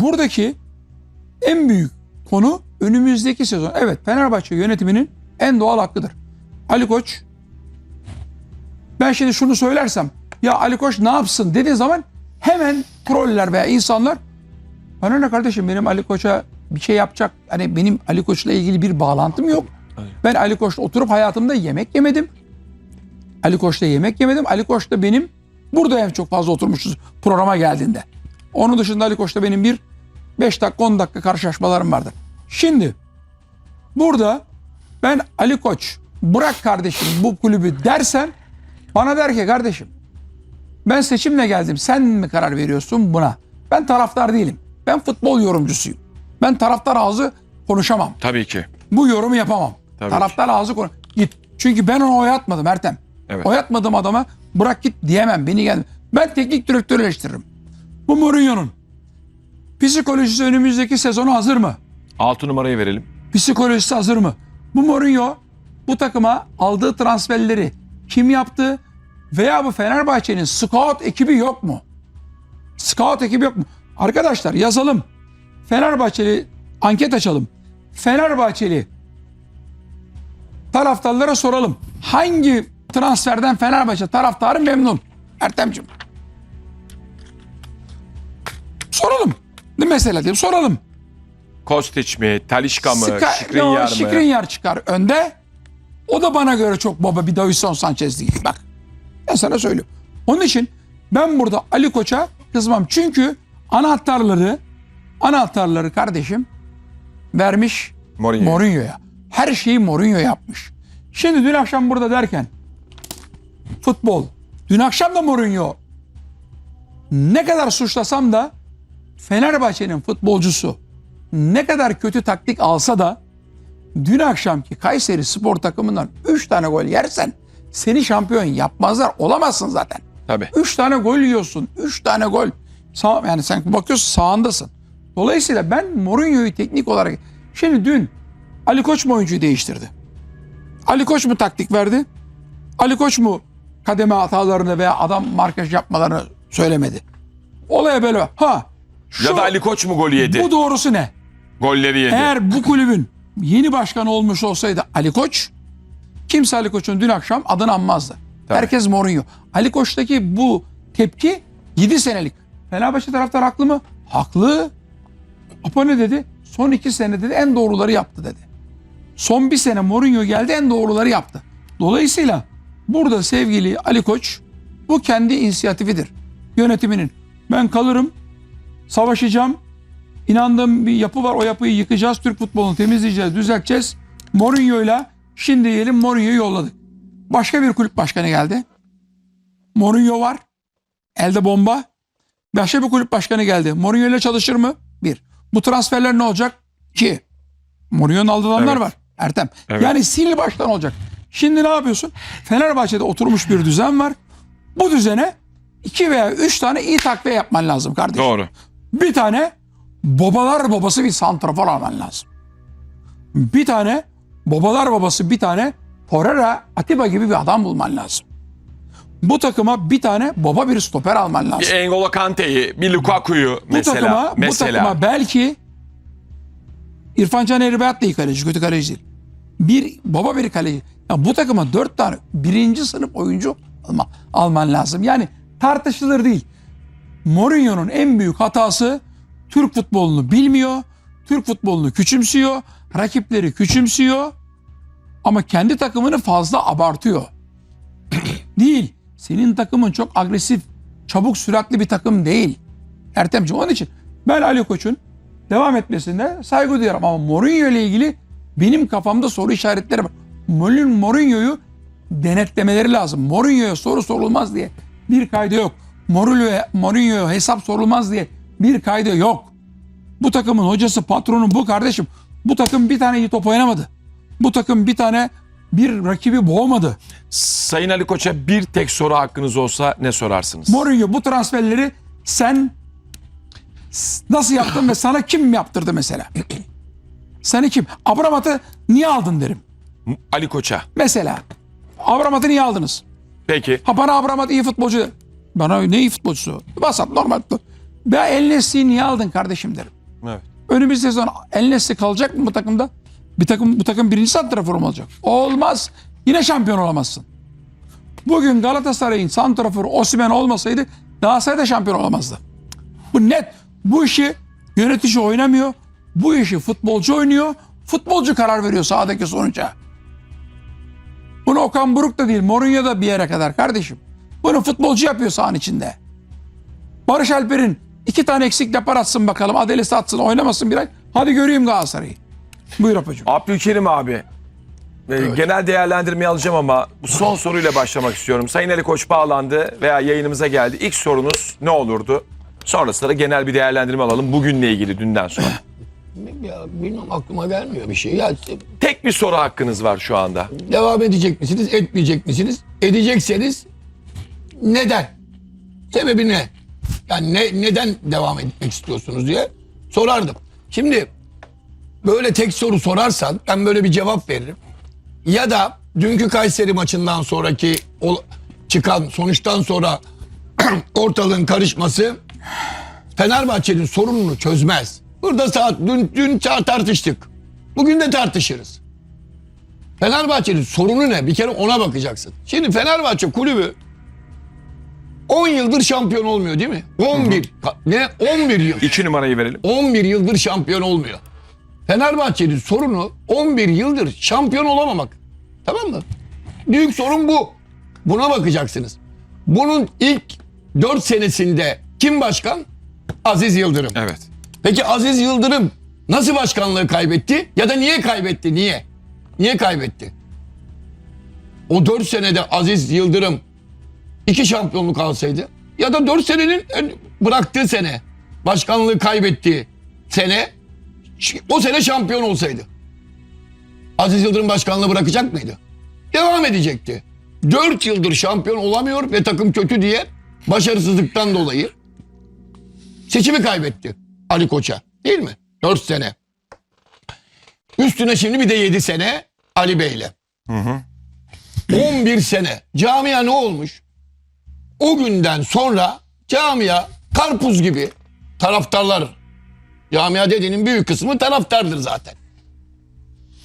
buradaki en büyük konu önümüzdeki sezon. Evet Fenerbahçe yönetiminin en doğal hakkıdır. Ali Koç ben şimdi şunu söylersem ya Ali Koç ne yapsın dediği zaman hemen troller veya insanlar bana ne kardeşim benim Ali Koç'a bir şey yapacak hani benim Ali Koç'la ilgili bir bağlantım yok. Ben Ali Koç'la oturup hayatımda yemek yemedim. Ali Koç'la yemek yemedim. Ali Koç da benim burada en çok fazla oturmuşuz programa geldiğinde. Onun dışında Ali Koç'ta benim bir 5 dakika 10 dakika karşılaşmalarım vardır. Şimdi burada ben Ali Koç bırak kardeşim bu kulübü dersen bana der ki kardeşim ben seçimle geldim sen mi karar veriyorsun buna? Ben taraftar değilim. Ben futbol yorumcusuyum. Ben taraftar ağzı konuşamam. Tabii ki. Bu yorumu yapamam. Tabii taraftar ağzı konuş. Git. Çünkü ben ona oy atmadım Ertem. Evet. Oy atmadığım adama bırak git diyemem. Beni gel. Ben teknik direktörü eleştiririm. Bu Mourinho'nun psikolojisi önümüzdeki sezona hazır mı? 6 numarayı verelim. Psikolojisi hazır mı? Bu Mourinho bu takıma aldığı transferleri kim yaptı? Veya bu Fenerbahçe'nin scout ekibi yok mu? Scout ekibi yok mu? Arkadaşlar yazalım. Fenerbahçeli anket açalım. Fenerbahçeli taraftarlara soralım. Hangi transferden Fenerbahçe taraftarı memnun? Ertem'cim. Soralım. Ne mesela diyeyim soralım. Kostiç mi? Talişka mı? Ska- Şikrinyar mı? Skriniar çıkar önde. O da bana göre çok baba bir Davison Sanchez değil. Bak ben sana söylüyorum. Onun için ben burada Ali Koç'a kızmam. Çünkü anahtarları anahtarları kardeşim vermiş Mourinho. Mourinho'ya. Her şeyi Mourinho yapmış. Şimdi dün akşam burada derken futbol. Dün akşam da Mourinho. Ne kadar suçlasam da Fenerbahçe'nin futbolcusu ne kadar kötü taktik alsa da dün akşamki Kayseri spor takımından 3 tane gol yersen seni şampiyon yapmazlar. Olamazsın zaten. Tabii. 3 tane gol yiyorsun. 3 tane gol. Sağ, yani sen bakıyorsun sağındasın. Dolayısıyla ben Mourinho'yu teknik olarak... Şimdi dün Ali Koç mu oyuncuyu değiştirdi? Ali Koç mu taktik verdi? Ali Koç mu kademe hatalarını veya adam markaj yapmalarını söylemedi? Olaya böyle. Ha. Şu, Ya da Ali Koç mu golü yedi? bu doğrusu ne? Golleri yedi. Eğer bu kulübün yeni başkanı olmuş olsaydı Ali Koç, kimse Ali Koç'un dün akşam adını anmazdı. Tabii. Herkes Mourinho. Ali Koç'taki bu tepki 7 senelik. Fenerbahçe taraftar haklı mı? Haklı. Apa ne dedi? Son 2 sene dedi en doğruları yaptı dedi. Son bir sene Mourinho geldi en doğruları yaptı. Dolayısıyla burada sevgili Ali Koç bu kendi inisiyatifidir. Yönetiminin. Ben kalırım, savaşacağım, İnandığım bir yapı var. O yapıyı yıkacağız. Türk futbolunu temizleyeceğiz, düzelteceğiz. Mourinho'yla şimdi diyelim Mourinho'yu yolladık. Başka bir kulüp başkanı geldi. Mourinho var. Elde bomba. Başka bir kulüp başkanı geldi. Mourinho ile çalışır mı? Bir. Bu transferler ne olacak? İki. Mourinho'nun aldığı adamlar Evet. var. Ertem. Evet. Yani sil baştan olacak. Şimdi ne yapıyorsun? Fenerbahçe'de oturmuş bir düzen var. Bu düzene iki veya üç tane iyi takviye yapman lazım kardeşim. Doğru. Bir tane babalar babası bir santrafor alman lazım. Bir tane babalar babası bir tane Torreira, Atiba gibi bir adam bulman lazım. Bu takıma bir tane baba bir stoper alman lazım. Bir N'Golo Kante'yi, bir Lukaku'yu bu mesela. takıma, mesela. bu takıma belki İrfan Can Erbeyat da iyi kaleci, kötü kaleci değil. Bir baba bir kaleci. Ya bu takıma dört tane birinci sınıf oyuncu alma, alman lazım. Yani tartışılır değil. Mourinho'nun en büyük hatası Türk futbolunu bilmiyor. Türk futbolunu küçümsüyor. Rakipleri küçümsüyor. Ama kendi takımını fazla abartıyor. değil. Senin takımın çok agresif, çabuk süratli bir takım değil. Ertemciğim onun için ben Ali Koç'un devam etmesine saygı duyarım. Ama Mourinho ile ilgili benim kafamda soru işaretleri var. Mourinho- Mourinho'yu denetlemeleri lazım. Mourinho'ya soru sorulmaz diye bir kaydı yok. Mourinho'ya Mourinho'ya hesap sorulmaz diye bir kaydı yok. Bu takımın hocası, patronu bu kardeşim. Bu takım bir tane iyi top oynamadı. Bu takım bir tane bir rakibi boğmadı. Sayın Ali Koç'a bir tek soru hakkınız olsa ne sorarsınız? Mourinho bu transferleri sen nasıl yaptın ve sana kim yaptırdı mesela? Seni kim? Abramat'ı niye aldın derim. Ali Koç'a. Mesela. Abramat'ı niye aldınız? Peki. Ha bana Abramat iyi futbolcu. Bana ne iyi futbolcusu? Basat normal. Ben El Nesli'yi niye aldın kardeşim derim. Evet. Önümüzdeki sezon El Nesli kalacak mı bu takımda? Bir takım bu takım birinci santrafor mu olacak? Olmaz. Yine şampiyon olamazsın. Bugün Galatasaray'ın santraforu Osimhen olmasaydı Galatasaray da şampiyon olamazdı. Bu net. Bu işi yönetici oynamıyor. Bu işi futbolcu oynuyor. Futbolcu karar veriyor sahadaki sonuca. Bunu Okan Buruk da değil, Mourinho da bir yere kadar kardeşim. Bunu futbolcu yapıyor sahanın içinde. Barış Alper'in iki tane eksik yapar atsın bakalım. Adelesi atsın oynamasın bir ay. Hadi göreyim Galatasaray'ı. Buyur Apacığım. Abdülkerim abi. e, Genel değerlendirmeyi alacağım ama bu son soruyla başlamak istiyorum. Sayın Ali Koç bağlandı veya yayınımıza geldi. İlk sorunuz ne olurdu? Sonrasında da genel bir değerlendirme alalım bugünle ilgili dünden sonra. Ya bilmem aklıma gelmiyor bir şey. Ya Tek bir soru hakkınız var şu anda. devam edecek misiniz, etmeyecek misiniz? Edecekseniz neden? Sebebi ne? Yani ne, neden devam etmek istiyorsunuz diye sorardım. Şimdi böyle tek soru sorarsan ben böyle bir cevap veririm. Ya da dünkü Kayseri maçından sonraki ol- çıkan sonuçtan sonra ortalığın karışması Fenerbahçe'nin sorununu çözmez. Burada saat dün, dün tartıştık. Bugün de tartışırız. Fenerbahçe'nin sorunu ne? Bir kere ona bakacaksın. Şimdi Fenerbahçe kulübü 10 yıldır şampiyon olmuyor değil mi? 11. Ka- Ne? 11 yıl. İki numarayı verelim. 11 yıldır şampiyon olmuyor. Fenerbahçe'nin sorunu 11 yıldır şampiyon olamamak. Tamam mı? Büyük sorun bu. Buna bakacaksınız. Bunun ilk 4 senesinde kim başkan? Aziz Yıldırım. Evet. Peki Aziz Yıldırım nasıl başkanlığı kaybetti? Ya da niye kaybetti? Niye? Niye kaybetti? O 4 senede Aziz Yıldırım iki şampiyonluk alsaydı ya da 4 senenin en- bıraktığı sene başkanlığı kaybettiği sene o sene şampiyon olsaydı. Aziz Yıldırım başkanlığı bırakacak mıydı? Devam edecekti. 4 yıldır şampiyon olamıyor ve takım kötü diye başarısızlıktan dolayı seçimi kaybetti Ali Koç'a. Değil mi? 4 sene. Üstüne şimdi bir de 7 sene Ali Bey'le. 11 sene. Camia ne olmuş? O günden sonra camia karpuz gibi taraftarlar. Camia dediğinin büyük kısmı taraftardır zaten.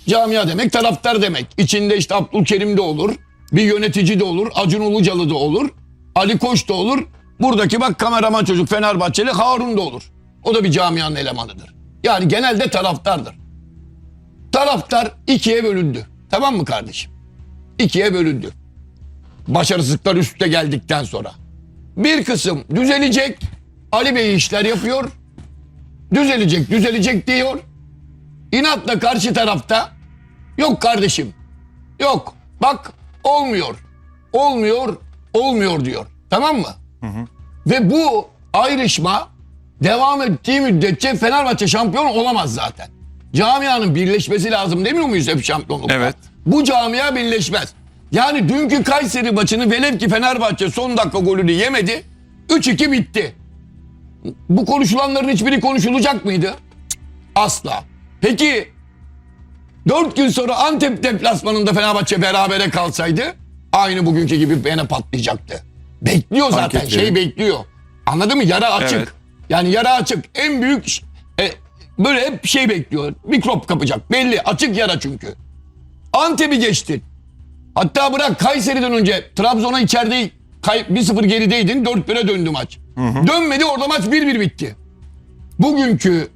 Camia demek taraftar demek. İçinde işte Abdülkerim de olur. Bir yönetici de olur. Acun Ilıcalı da olur. Ali Koç da olur. Buradaki bak kameraman çocuk Fenerbahçeli Harun da olur. O da bir camianın elemanıdır. Yani genelde taraftardır. Taraftar ikiye bölündü. Tamam mı kardeşim? İkiye bölündü. Başarısızlıklar üstte geldikten sonra. Bir kısım düzelecek. Ali Bey işler yapıyor. Düzelecek, düzelecek diyor. İnatla karşı tarafta yok kardeşim. Yok. Bak olmuyor. Olmuyor, olmuyor diyor. Tamam mı? Ve bu ayrışma devam ettiği müddetçe Fenerbahçe şampiyon olamaz zaten. Camianın birleşmesi lazım demiyor muyuz hep şampiyonlukta? Evet. Bu camia birleşmez. Yani dünkü Kayseri maçını velev ki Fenerbahçe son dakika golünü yemedi. 3-2 bitti. Bu konuşulanların hiçbiri konuşulacak mıydı? Asla. Peki 4 gün sonra Antep deplasmanında Fenerbahçe berabere kalsaydı aynı bugünkü gibi bene patlayacaktı. Bekliyor zaten Fark şey bekliyor. Anladın mı? Yara açık. Evet. Yani yara açık. En büyük e, böyle hep şey bekliyor. Mikrop kapacak. Belli. Açık yara çünkü. Antep'i geçtin. Hatta bırak Kayseri'den önce Trabzon'a içeride kay- 1-0 gerideydin. 4-1'e döndü maç. Dönmedi orada maç 1-1 bitti. Bugünkü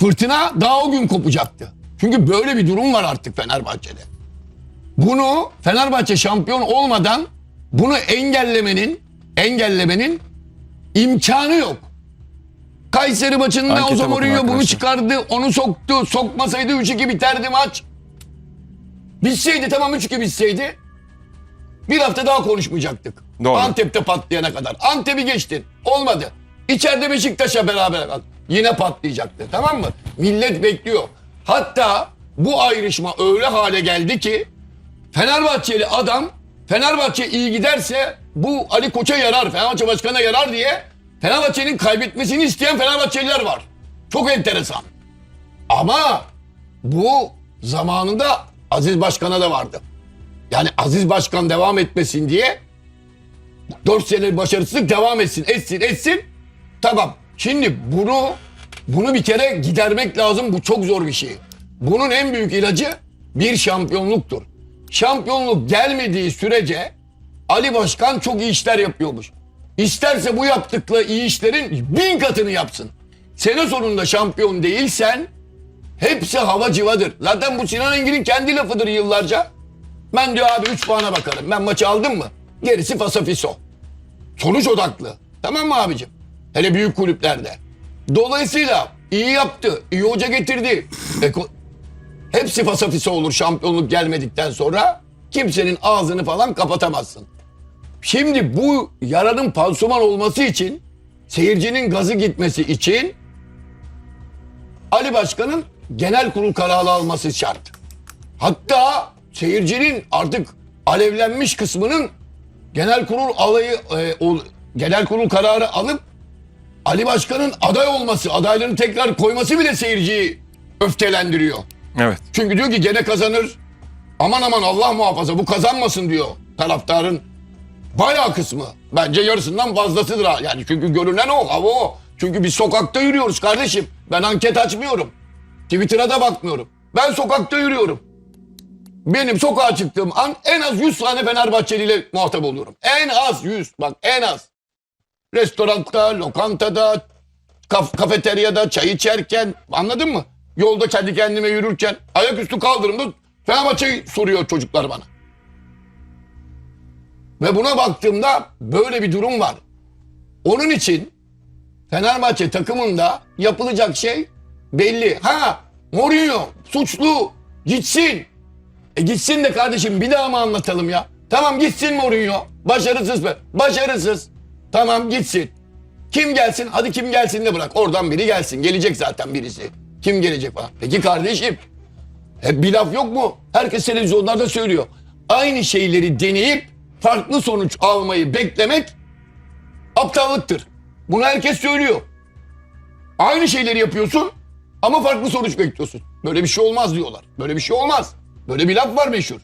fırtına daha o gün kopacaktı. Çünkü böyle bir durum var artık Fenerbahçe'de. Bunu Fenerbahçe şampiyon olmadan bunu engellemenin engellemenin imkanı yok. Kayseri maçında bakın Mourinho bunu çıkardı, onu soktu. Sokmasaydı 3-2 biterdi maç. Bitseydi tamam 3-2 bitseydi bir hafta daha konuşmayacaktık. Doğru. Antep'te patlayana kadar. Antep'i geçtin. Olmadı. İçeride Beşiktaş'a beraber kal. Yine patlayacaktı. Tamam mı? Millet bekliyor. Hatta bu ayrışma öyle hale geldi ki Fenerbahçeli adam Fenerbahçe iyi giderse bu Ali Koç'a yarar, Fenerbahçe Başkanı'na yarar diye Fenerbahçe'nin kaybetmesini isteyen Fenerbahçeliler var. Çok enteresan. Ama bu zamanında Aziz Başkan'a da vardı. Yani Aziz Başkan devam etmesin diye 4 sene başarısızlık devam etsin, etsin, etsin. Tamam. Şimdi bunu bunu bir kere gidermek lazım. Bu çok zor bir şey. Bunun en büyük ilacı bir şampiyonluktur. Şampiyonluk gelmediği sürece Ali Başkan çok iyi işler yapıyormuş. İsterse bu yaptıkları iyi işlerin bin katını yapsın. Sene sonunda şampiyon değilsen hepsi hava civadır. Zaten bu Sinan Engin'in kendi lafıdır yıllarca. Ben diyor abi 3 puana bakarım. Ben maçı aldım mı? Gerisi fasafiso. Sonuç odaklı. Tamam mı abicim? Hele büyük kulüplerde. Dolayısıyla iyi yaptı. iyi hoca getirdi. Eko- Hepsi fasafiso olur şampiyonluk gelmedikten sonra. Kimsenin ağzını falan kapatamazsın. Şimdi bu yaranın pansuman olması için seyircinin gazı gitmesi için Ali Başkan'ın genel kurul kararı alması şart. Hatta seyircinin artık alevlenmiş kısmının genel kurul alayı e, ol- genel kurul kararı alıp Ali Başkan'ın aday olması, adaylarını tekrar koyması bile seyirciyi öfkelendiriyor. Evet. Çünkü diyor ki gene kazanır. Aman aman Allah muhafaza bu kazanmasın diyor taraftarın bayağı kısmı. Bence yarısından fazlasıdır. Yani çünkü görünen o, hava o. Çünkü biz sokakta yürüyoruz kardeşim. Ben anket açmıyorum. Twitter'a da bakmıyorum. Ben sokakta yürüyorum. Benim sokağa çıktığım an en az 100 tane Fenerbahçeli ile muhatap oluyorum. En az 100. Bak en az. Restoranda, lokantada, kaf- kafeteryada, çay içerken anladın mı? Yolda kendi kendime yürürken ayaküstü kaldırımda Fenerbahçe'yi soruyor çocuklar bana. Ve buna baktığımda böyle bir durum var. Onun için Fenerbahçe takımında yapılacak şey belli. Ha Mourinho suçlu gitsin. E gitsin de kardeşim bir daha mı anlatalım ya? Tamam gitsin Mourinho. Başarısız mı? Başarısız. Tamam gitsin. Kim gelsin? Hadi kim gelsin de bırak. Oradan biri gelsin. Gelecek zaten birisi. Kim gelecek falan. Peki kardeşim. Hep bir laf yok mu? Herkes televizyonlarda söylüyor. Aynı şeyleri deneyip farklı sonuç almayı beklemek aptallıktır. Bunu herkes söylüyor. Aynı şeyleri yapıyorsun ama farklı sonuç bekliyorsun. Böyle bir şey olmaz diyorlar. Böyle bir şey olmaz. Böyle bir laf var meşhur.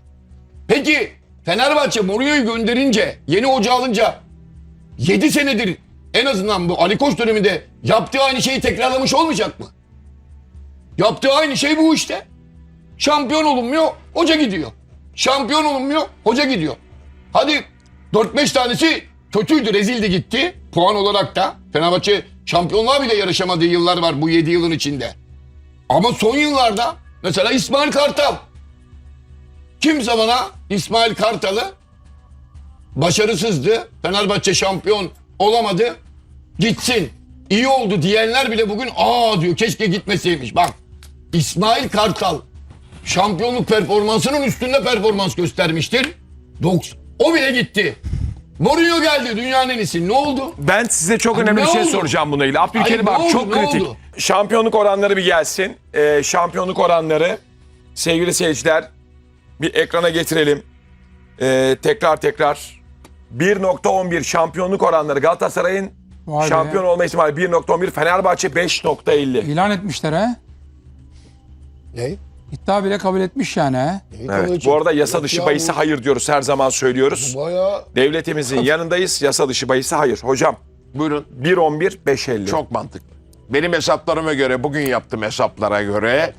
Peki Fenerbahçe Mourinho'yu gönderince, yeni hoca alınca 7 senedir en azından bu Ali Koç döneminde yaptığı aynı şeyi tekrarlamış olmayacak mı? Yaptığı aynı şey bu işte. Şampiyon olunmuyor, hoca gidiyor. Şampiyon olunmuyor, hoca gidiyor. Hadi 4-5 tanesi kötüydü, rezildi gitti. Puan olarak da Fenerbahçe şampiyonluğa bile yarışamadığı yıllar var bu 7 yılın içinde. Ama son yıllarda mesela İsmail Kartal. Kimse bana İsmail Kartal'ı başarısızdı. Fenerbahçe şampiyon olamadı. Gitsin. İyi oldu diyenler bile bugün aa diyor keşke gitmeseymiş. Bak İsmail Kartal şampiyonluk performansının üstünde performans göstermiştir. O bile gitti. Mourinho geldi dünyanın en iyisi. Ne oldu? Ben size çok önemli ne bir şey oldu? soracağım bununla ilgili. Abdülkerim Ay, ne abi oldu, çok ne kritik. oldu? Şampiyonluk oranları bir gelsin. Ee, şampiyonluk oranları sevgili seyirciler bir ekrana getirelim. Ee, tekrar tekrar 1.11 şampiyonluk oranları Galatasaray'ın Vay be. şampiyon olma ihtimali 1.11 Fenerbahçe 5.50. İlan etmişler ha. Ne? İddia bile kabul etmiş yani ha. Evet. Bu arada yasa dışı bahisi hayır diyoruz her zaman söylüyoruz. Bayağı Devletimizin yanındayız. Yasa dışı bahisi hayır. Hocam Buyurun. 1.11 5.50. Çok mantıklı. Benim hesaplarıma göre, bugün yaptığım hesaplara göre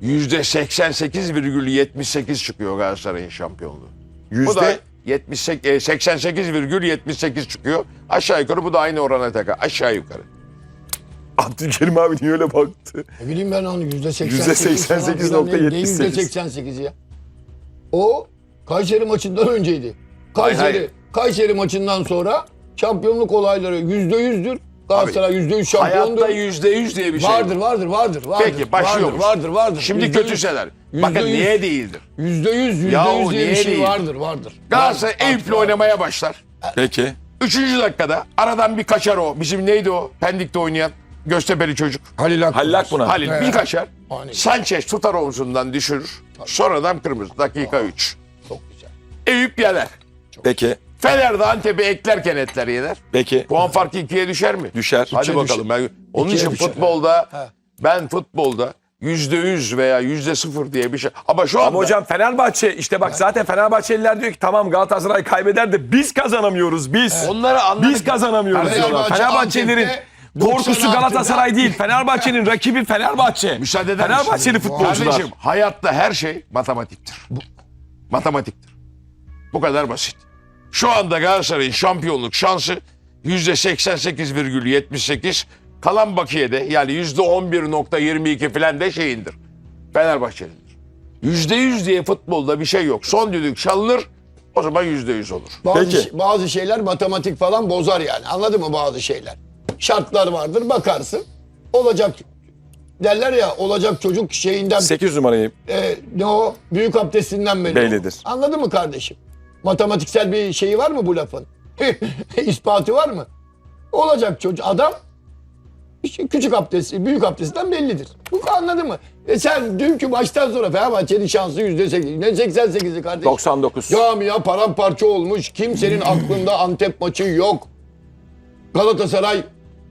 yüzde 88,78 çıkıyor Galatasaray'ın şampiyonluğu. Bu da Yüzde 78, e, 88,78 çıkıyor. Aşağı yukarı bu da aynı orana takar. Aşağı yukarı. Abdülkerim abi niye öyle baktı? Ne bileyim ben onu yüzde Yüzde 88.78. Yüzde 88 ya. O Kayseri maçından önceydi. Kayseri, Hayır, hayır. Kayseri maçından sonra şampiyonluk olayları yüzde yüzdür. Galatasaray yüzde yüz şampiyondur. Hayatta yüzde yüz diye bir şey. Vardır, vardır, vardır, vardır. Peki başlıyormuş. Vardır, vardır, vardır. Şimdi Yüzde kötü yüz. şeyler. Yüzde Bakın yüz. niye değildir? Yüzde yüz, yüzde Yahu yüz diye bir niye şey değil? vardır, vardır. Galatasaray Vardır, Eyüp'le oynamaya başlar. Peki. Üçüncü dakikada aradan bir kaçar o. Bizim neydi o? Pendik'te oynayan Göztepe'li çocuk. Halil Akbulut. Hallak buna. Halil bir kaçar. Aynen. Sanchez tutar omzundan düşürür. Sonradan kırmızı. Dakika 3. Çok güzel. Eyüp yener. Peki. Fener de Antep'i eklerken etler yener. Peki. Puan farkı ikiye düşer mi? Düşer. Hadi İkiye bakalım. Ben, onun İkiye için düşer. futbolda He. ben futbolda yüzde yüz veya yüzde sıfır diye bir şey. Ama şu anda Ama hocam Fenerbahçe işte bak zaten Fenerbahçeliler diyor ki tamam Galatasaray kaybeder de biz kazanamıyoruz biz. onları anladık. Biz kazanamıyoruz Fenerbahçe, diyorlar. Fenerbahçelilerin Antep'te Korkusu 90 artıda- Galatasaray değil. Fenerbahçe'nin rakibi Fenerbahçe. Müsaade eder Fenerbahçeli misin? futbolcular. Kardeşim hayatta her şey matematiktir. Matematiktir. Bu kadar basit. Şu anda Galatasaray'ın şampiyonluk şansı %88,78 kalan bakiyede yani %11.22 falan de şeyindir. Fenerbahçe'nindir. %100 diye futbolda bir şey yok. Son düdük çalınır o zaman %100 olur. Bazı, Peki. bazı şeyler matematik falan bozar yani. Anladın mı bazı şeyler? Şartlar vardır bakarsın. Olacak derler ya olacak çocuk şeyinden 8 numarayı e, ne o büyük abdestinden belli. Bellidir. Anladın mı kardeşim? Matematiksel bir şeyi var mı bu lafın? İspatı var mı? Olacak çocuk adam küçük abdesti, büyük abdestinden bellidir. Bu anladın mı? E sen dünkü maçtan sonra Fenerbahçe'nin şansı yüzde sekiz. Ne 88'i kardeşim? 99. Camia paramparça olmuş. Kimsenin aklında Antep maçı yok. Galatasaray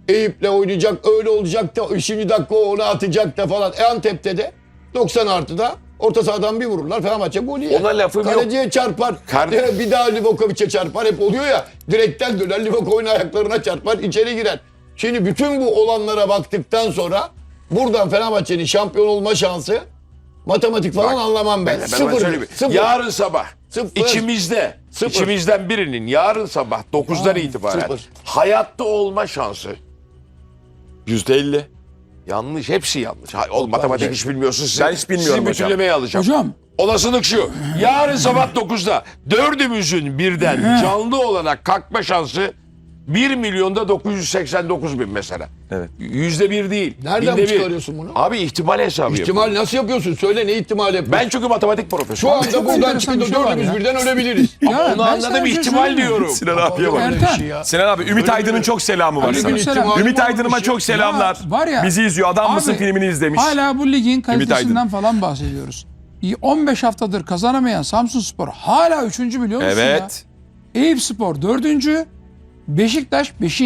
Eyüp'le oynayacak. Öyle olacak da 3. dakika onu atacak da falan. E Antep'te de 90 artıda orta sahadan bir vururlar. Fenerbahçe golü yer. Ona lafım yok. Kaleciye çarpar. Kar- bir daha Livakovic'e çarpar. Hep oluyor ya. Direkten döner. Livakovic'in ayaklarına çarpar. içeri girer. Şimdi bütün bu olanlara baktıktan sonra buradan Fenerbahçe'nin şampiyon olma şansı matematik falan anlamam ben. Ben, Sıfır. söyleyeyim. Sıfır. Yarın sabah Sıfır. içimizde Sıfır. içimizden birinin yarın sabah 9'dan itibaren sıfır. hayatta olma şansı %50. Yanlış. Hepsi yanlış. Ha, oğlum matematik hiç bilmiyorsun. Sizi, Ben hiç bilmiyorum sizi hocam. bütünlemeye alacağım. Hocam Olasılık şu. Yarın sabah 9'da dördümüzün birden canlı olarak kalkma şansı 1 milyonda 989 bin mesela. Evet. Yüzde bir değil. Nereden binde bir. çıkarıyorsun bunu? Abi ihtimal hesabı İhtimal yapıyorum. nasıl yapıyorsun? Söyle ne ihtimal yapıyorsun? Ben çünkü matematik şu anda buradan enteresan çıkıp bir şey var dördümüz ya. birden ölebiliriz. Ya Onu ben sana anladım bir şey ihtimal söyleyeyim mi? diyorum. Sinan abiye bak. Ertem. Sinan abi Ümit Aydın'ın çok selamı var Öyle sana. bir Selam. ihtimal Ümit mi Aydın'ıma ya? çok selamlar. Ya var ya, Bizi izliyor. Adam mısın abi, filmini izlemiş. Hala bu ligin kalitesinden Aydın. falan bahsediyoruz. 15 haftadır kazanamayan Samsun Spor hala 3. biliyor musun Evet. ya? Eyüp Spor 4. Beşiktaş 5.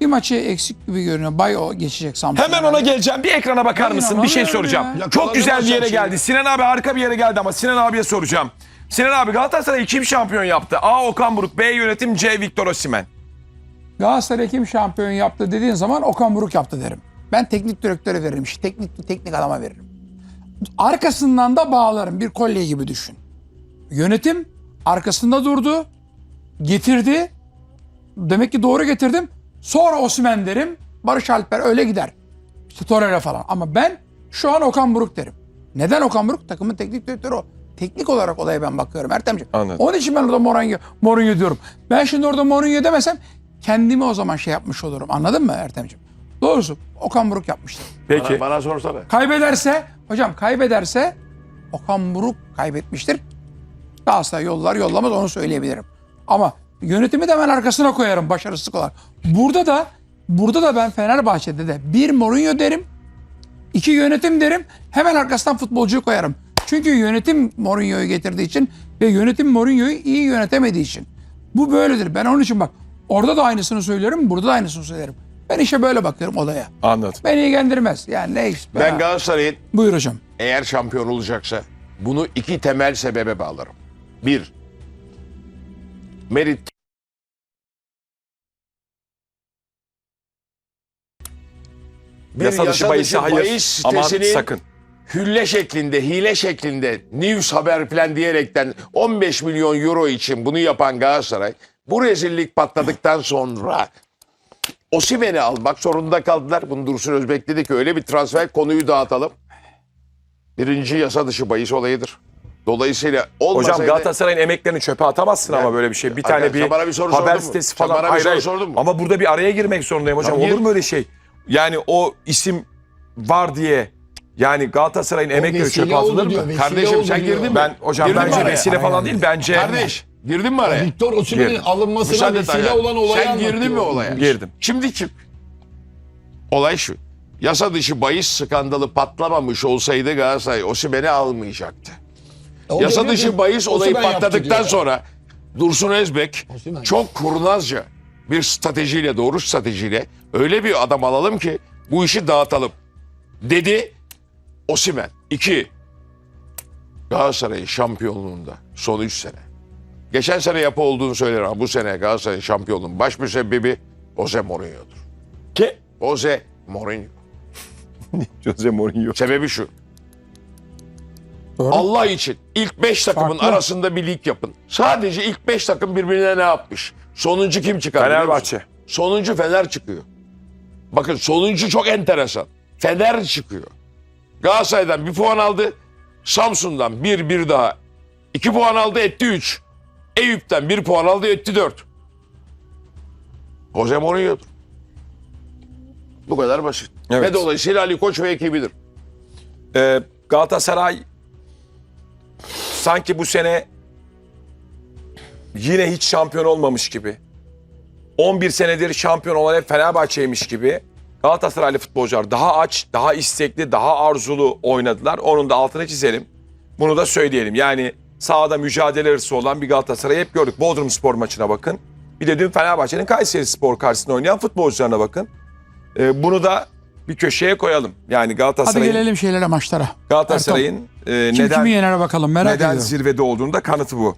Bir maçı eksik gibi görünüyor. Bay o geçecek Samsun. Hemen ona geleceğim. Bir ekrana bakar Aynen, mısın? Bir şey soracağım. ya. Çok güzel bir yere geldi. Sinan abi harika bir yere geldi ama Sinan abiye soracağım. Sinan abi Galatasaray'ı kim şampiyon yaptı? A. Okan Buruk, B. Yönetim, C. Victor Osimhen. Galatasaray kim şampiyon yaptı dediğin zaman Okan Buruk yaptı derim. Ben teknik direktöre veririm. işte teknik teknik adama veririm. Arkasından da bağlarım. Bir kolye gibi düşün. Yönetim arkasında durdu. Getirdi. Demek ki doğru getirdim. Sonra Osimhen derim. Barış Alper öyle gider. İşte Torreira falan. Ama ben şu an Okan Buruk derim. Neden Okan Buruk? Takımın teknik direktörü o. Teknik olarak olaya ben bakıyorum Ertemciğim. Anladım. Onun için ben orada Mourinho, Mourinho diyorum. Ben şimdi orada Mourinho demesem kendimi o zaman şey yapmış olurum. Anladın mı Ertemciğim? Doğrusu Okan Buruk yapmıştır. Peki. Bana, bana sorsana. Kaybederse, hocam kaybederse Okan Buruk kaybetmiştir. Galatasaray yollar yollamaz onu söyleyebilirim. Ama yönetimi de ben arkasına koyarım başarısızlık olarak. Burada da burada da ben Fenerbahçe'de de bir Mourinho derim. iki yönetim derim. Hemen arkasından futbolcuyu koyarım. Çünkü yönetim Mourinho'yu getirdiği için ve yönetim Mourinho'yu iyi yönetemediği için. Bu böyledir. Ben onun için bak orada da aynısını söylerim, burada da aynısını söylerim. Ben işe böyle bakıyorum olaya. Anladım. Beni ilgilendirmez. Yani ne iş? Ben Galatasaray'ın Buyur hocam. eğer şampiyon olacaksa bunu iki temel sebebe bağlarım. Bir, Merit bir Yasa dışı bahisi hayır. bahis sitesinin sakın. hülle şeklinde, hile şeklinde news haber falan diyerekten 15 milyon euro için bunu yapan Galatasaray bu rezillik patladıktan sonra Osimhen'i almak zorunda kaldılar. Bunu Dursun Özbek dedi ki öyle bir transfer konuyu dağıtalım. Birinci yasa dışı bahis olayıdır. Dolayısıyla olmasaydı... Hocam Galatasaray'ın emeklerini çöpe atamazsın ama böyle bir şey. Bir tane bir, bir soru haber sitesi falan. Hayır, hayır. Ama burada bir araya girmek zorundayım hocam. Tamam, Olur mu öyle şey? Yani o isim var diye yani Galatasaray'ın emekleri çöpe atılır mı? Kardeşim sen girdin mi? Ben hocam Girdin bence vesile falan değil bence Kardeş girdin mi araya? Victor Osimhen'in alınmasına Müsaade vesile olan olayı Sen girdin mi olaya? girdim. Şimdi kim? Olay şu. Yasa dışı bahis skandalı patlamamış olsaydı Galatasaray Osimhen'i almayacaktı. O Yasa dışı bahis olayı Osimhen patladıktan sonra Dursun Özbek Osimhen. çok kurnazca bir stratejiyle doğru stratejiyle öyle bir adam alalım ki bu işi dağıtalım dedi Osimhen. İki Galatasaray'ın şampiyonluğunda son 3 sene. Geçen sene yapı olduğunu söylerim ama bu sene Galatasaray'ın şampiyonluğunun baş müsebbibi Jose Mourinho'dur. Ki Jose Mourinho. Jose Mourinho. Sebebi şu. Doğru. Allah için ilk 5 takımın Farklı. arasında bir lig yapın. Sadece ilk 5 takım birbirine ne yapmış? Sonuncu kim çıkar? Fenerbahçe. Sonuncu Fener çıkıyor. Bakın sonuncu çok enteresan. Fener çıkıyor. Galatasaray'dan bir puan aldı. Samsun'dan bir bir daha. 2 puan aldı etti 3. Eyüp'ten bir puan aldı etti 4. Jose Mourinho'dur. Bu kadar basit. Evet. Ve dolayısıyla Ali Koç ve ekibidir. Ee, Galatasaray sanki bu sene yine hiç şampiyon olmamış gibi. 11 senedir şampiyon olan hep Fenerbahçe'ymiş gibi. Galatasaraylı futbolcular daha aç, daha istekli, daha arzulu oynadılar. Onun da altını çizelim. Bunu da söyleyelim. Yani sahada mücadele hırsı olan bir Galatasaray'ı hep gördük. Bodrum Spor maçına bakın. Bir de dün Fenerbahçe'nin Kayseri Spor karşısında oynayan futbolcularına bakın. Ee, bunu da bir köşeye koyalım. Yani Hadi Galatasaray'ın gelelim şeylere maçlara. Galatasaray'ın e, Kim neden kimi yener bakalım merak neden ediyorum. zirvede olduğunu da kanıtı bu.